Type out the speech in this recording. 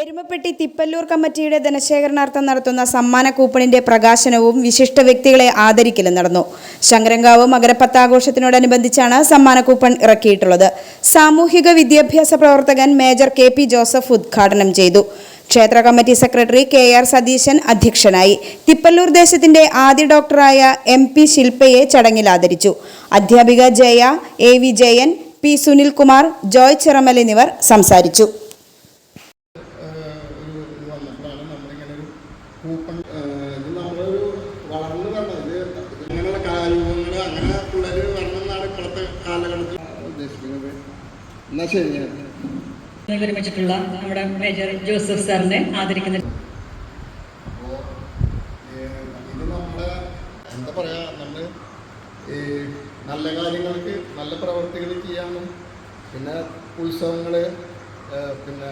എരുമപ്പെട്ടി തിപ്പല്ലൂർ കമ്മിറ്റിയുടെ ധനശേഖരണാർത്ഥം നടത്തുന്ന സമ്മാന കൂപ്പണിന്റെ പ്രകാശനവും വിശിഷ്ട വ്യക്തികളെ ആദരിക്കലും നടന്നു. ശങ്കരങ്കാവ് മകരപ്പത്താഘോഷത്തിനോടനുബന്ധിച്ചാണ് സമ്മാന കൂപ്പൺ ഇറക്കിയിട്ടുള്ളത്. സാമൂഹിക വിദ്യാഭ്യാസ പ്രവർത്തകൻ മേജർ കെ പി ജോസഫ് ഉദ്ഘാടനം ചെയ്തു. ക്ഷേത്ര committee secretary K R Satheesan അധ്യക്ഷനായി. തിപ്പല്ലൂർ ദേശത്തിന്റെ ആദ്യ ഡോക്ടറായ എം പി ശില്പയെ ചടങ്ങിൽ ആദരിച്ചു. അധ്യാപിക Jaya A V Jayan P Sunilkumar Joy Chiramal എന്നിവർ സംസാരിച്ചു. വന്നപ്പോഴാണ് നമ്മളിങ്ങനെ ഒരു കൂപ്പൺ ഇത് നമ്മളൊരു വളർന്നു വരണം. ഇത് ഇങ്ങനെയുള്ള കലാരൂപങ്ങൾ അങ്ങനെ പിള്ളേർ വരണം എന്നാണ് ഇപ്പോഴത്തെ കാലഘട്ടത്തിൽ ഉദ്ദേശിക്കുന്നത്. എന്നാ ശരി ഞാൻ വിരമിച്ചിട്ടുള്ള നമ്മുടെ മേജർ ജോസഫ് സാറിനെ ആദരിക്കുന്ന ഇത് എന്താ പറയാ നമ്മൾ ഈ നല്ല കാര്യങ്ങൾക്ക് നല്ല പ്രവർത്തികൾ ചെയ്യാനും പിന്നെ ഉത്സവങ്ങൾ പിന്നെ